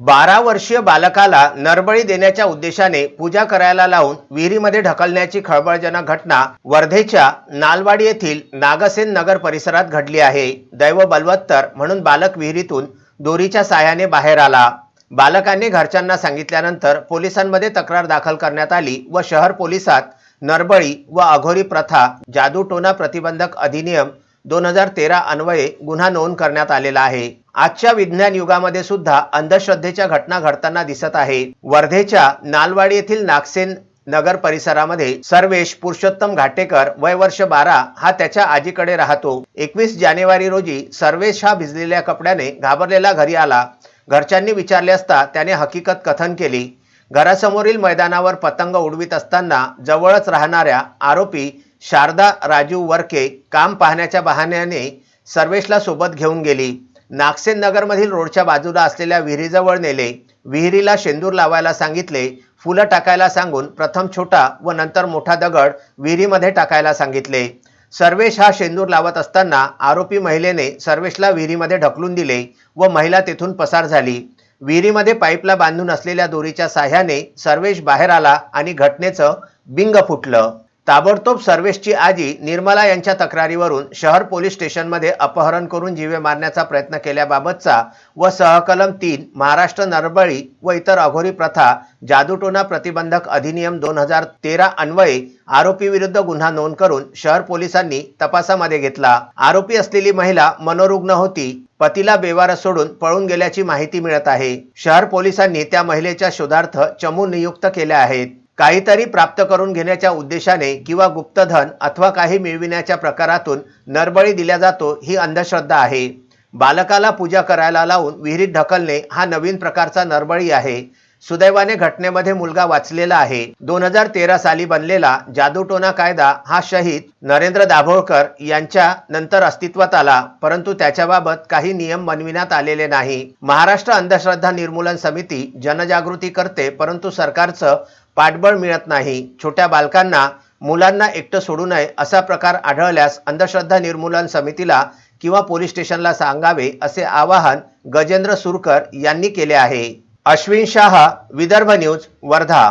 बारा वर्षीय बालकाला नरबळी देण्याच्या उद्देशाने पूजा करायला लावून विहिरीमध्ये ढकलण्याची खळबळजनक घटना वर्धेच्या नालवाडी येथील नागसेन नगर परिसरात घडली आहे. दैव बलवत्तर म्हणून बालक विहिरीतून दोरीच्या साह्याने बाहेर आला. बालकाने घरच्यांना सांगितल्यानंतर पोलिसांमध्ये तक्रार दाखल करण्यात आली व शहर पोलिसात नरबळी व अघोरी प्रथा जादूटोना प्रतिबंधक अधिनियम दोन हजार तेरा अन्वये गुन्हा नोंद करण्यात आलेला आहे. आजच्या विज्ञान युगामध्ये सुद्धा अंधश्रद्धेच्या घटना घडताना दिसत आहे. वर्धेच्या नालवाडी येथील नागसेन नगर परिसरामध्ये सर्वेश पुरुषोत्तम घाटेकर वय वर्ष बारा हा त्याच्या आजीकडे राहतो. एकवीस जानेवारी रोजी सर्वेश हा भिजलेल्या कपड्याने घाबरलेला घरी आला. घरच्यांनी विचारले असता त्याने हकीकत कथन केली. घरासमोरील मैदानावर पतंग उडवीत असताना जवळच राहणाऱ्या आरोपी शारदा राजू वरके काम पाहण्याच्या बहाण्याने सर्वेशला सोबत घेऊन गेली. नागसेन नगरमधील रोडच्या बाजूला असलेल्या विहिरीजवळ नेले. विहिरीला शेंदूर लावायला सांगितले. फुलं टाकायला सांगून प्रथम छोटा व नंतर मोठा दगड विहिरीमध्ये टाकायला सांगितले. सर्वेश हा शेंदूर लावत असताना आरोपी महिलेने सर्वेशला विहिरीमध्ये ढकलून दिले व महिला तेथून पसार झाली. विहिरीमध्ये पाईपला बांधून असलेल्या दोरीच्या साह्याने सर्वेश बाहेर आला आणि घटनेचं बिंग फुटलं. ताबडतोब सर्वेशची आजी निर्मला यांच्या तक्रारीवरून शहर पोलीस स्टेशनमध्ये अपहरण करून जीवे मारण्याचा प्रयत्न केल्याबाबतचा व सहकलम तीन महाराष्ट्र नरबळी व इतर अघोरी प्रथा जादूटोना प्रतिबंधक अधिनियम दोन हजार तेरा अन्वये आरोपीविरुद्ध गुन्हा नोंद करून शहर पोलिसांनी तपासामध्ये घेतला. आरोपी असलेली महिला मनोरुग्ण होती. पतीला बेवारस सोडून पळून गेल्याची माहिती मिळत आहे. शहर पोलिसांनी त्या महिलेच्या शोधार्थ चमू नियुक्त केल्या आहेत. काहीतरी प्राप्त करून घेण्याच्या उद्देशाने किंवा गुप्तधन अथवा काही मिळविण्याच्या प्रकारातून नरबळी दिला जातो ही अंधश्रद्धा आहे. बालकाला पूजा करायला लावून विहिरीत ढकलणे हा नवीन प्रकारचा नरबळी आहे. सुदैवाने घटनेमध्ये मुलगा वाचलेला आहे. दोन हजार तेरा साली बनलेला जादूटोना कायदा हा शहीद नरेंद्र दाभोळकर यांच्या नंतर अस्तित्वात आला परंतु त्याच्याबाबत काही नियम बनविण्यात आलेले नाही. महाराष्ट्र अंधश्रद्धा निर्मूलन समिती जनजागृती करते परंतु सरकारचं पाठबळ मिळत नाही. छोट्या बालकांना मुलांना एकटं सोडू नये असा प्रकार आढळल्यास अंधश्रद्धा निर्मूलन समितीला किंवा पोलीस स्टेशनला सांगावे असे आवाहन गजेंद्र सुरकर यांनी केले आहे. अश्विन शाह विदर्भ न्यूज वर्धा.